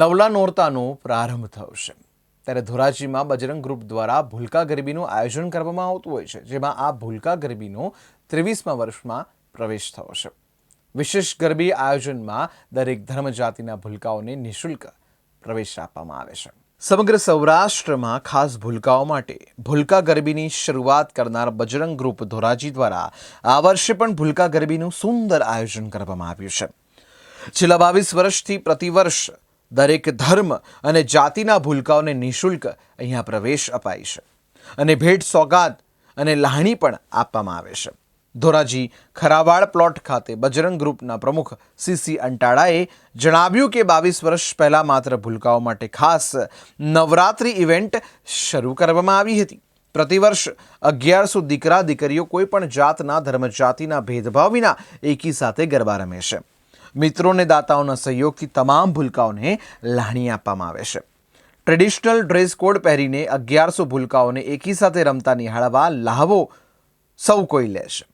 નવલા નોરતાનો પ્રારંભ થયો છે. ત્યારે ધોરાજીમાં બજરંગ ગ્રુપ દ્વારા ભૂલકા ગરબીનું આયોજન કરવામાં આવતું હોય છે, જેમાં આ ભૂલકા ગરબીનો ત્રેવીસમા વર્ષમાં પ્રવેશ થયો છે. વિશેષ ગરબી આયોજનમાં દરેક ધર્મ જાતિના ભૂલકાઓને નિઃશુલ્ક પ્રવેશ આપવામાં આવે છે. સમગ્ર સૌરાષ્ટ્રમાં ખાસ ભૂલકાઓ માટે ભૂલકા ગરબીની શરૂઆત કરનાર બજરંગ ગ્રુપ ધોરાજી દ્વારા આ વર્ષે પણ ભૂલકા ગરબીનું સુંદર આયોજન કરવામાં આવ્યું છે. છેલ્લા બાવીસ વર્ષથી પ્રતિવર્ષ દરેક ધર્મ અને જાતિના ભૂલકાઓને નિઃશુલ્ક અહીંયા પ્રવેશ અપાય છે. અને ભેટ સોગાદ અને લાહણી પણ આપવામાં આવે છે. ધોરાજી ખરાવાડ પ્લોટ ખાતે બજરંગ ગ્રુપના પ્રમુખ સીસી અંટાળાએ જણાવ્યું કે બાવીસ વર્ષ પહેલાં માત્ર ભૂલકાઓ માટે ખાસ નવરાત્રિ ઇવેન્ટ શરૂ કરવામાં આવી હતી. પ્રતિવર્ષ અગિયારસો દીકરા દીકરીઓ કોઈ પણ જાતના ધર્મ જાતિના ભેદભાવ વિના એકી સાથે ગરબા રમે છે. મિત્રોને, દાતાઓના સહયોગથી તમામ ભૂલકાઓને લાણી આપવામાં આવે છે. ટ્રેડિશનલ ડ્રેસ કોડ પહેરીને અગિયારસો ભૂલકાઓને એકી સાથે રમતા નિહાળવા લાહવો સૌ કોઈ લે છે.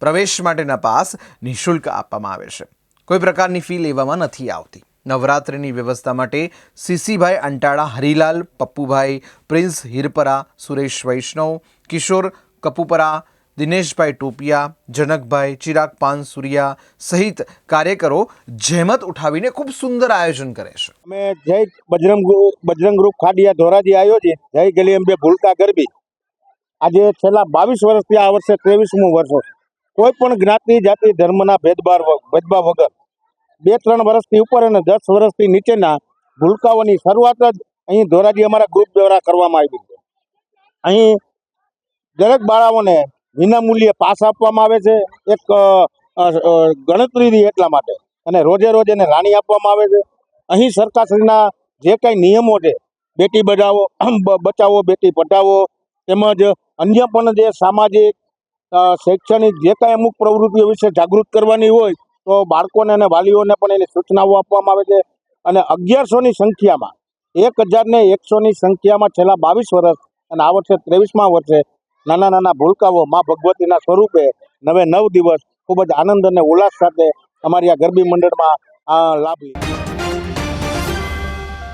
પ્રવેશ માટેના પાસ નિઃશુલ્ક આપવામાં આવે છે. કોઈ પ્રકારની ફી લેવામાં નથી આવતી. નવરાત્રિની વ્યવસ્થા માટે સીસીભાઈ અંટાળા, હરિલાલ પપ્પુભાઈ, પ્રિન્સ હિરપરા, સુરેશ વૈષ્ણવ, કિશોર કપુપરા દિનેશભાઈ ટોપિયા, જનકભાઈ, ચિરાગ પાન સુરિયા સહિત કાર્યકરો જહેમત ઉઠાવીને ખૂબ સુંદર આયોજન કરે છે. અમે જય બજરંગ બજરંગ ગ્રુપ ખાડિયા ધોરાજી આયોજિત જય ગલી અંબે ભૂલકા ગરબી. આજે છેલ્લા બાવીસ વર્ષથી આ વર્ષે ત્રેવીસમું વર્ષ કોઈ પણ જ્ઞાતિ, જાતિ, ધર્મના ભેદભાવ ભેદભાવ વગર બે ત્રણ વર્ષથી ઉપર અને દસ વર્ષથી નીચેના ભૂલકાઓની શરૂઆત જ અહીં ધોરાજી અમારા ગ્રુપ દ્વારા કરવામાં આવી છે. અહીં દરેક બાળાઓને વિનામૂલ્યે પાસ આપવામાં આવે છે. એક ગણતરીની એટલા માટે. અને રોજે રોજ એને રાણી આપવામાં આવે છે. અહીં સરકારશ્રીના જે કાંઈ નિયમો છે, બેટી બચાવો બચાવો, બેટી પઢાવો, તેમજ અન્ય પણ જે સામાજિક શૈક્ષણિક જે કાંઈ અમુક પ્રવૃત્તિઓ વિશે જાગૃત કરવાની હોય, તો બાળકોને અને વાલીઓને પણ એની સૂચનાઓ આપવામાં આવે છે. અને અગિયારસોની સંખ્યામાં, એક હજારને એકસોની સંખ્યામાં છેલ્લા બાવીસ વર્ષ, અને આ વર્ષે ત્રેવીસમાં વર્ષે નાના નાના ભૂલકાઓ મા ભગવતીના સ્વરૂપે નવે નવ દિવસ ખૂબ જ આનંદ અને ઉલ્લાસ સાથે અમારી આ ગરબી મંડળમાં લાભ લીધો.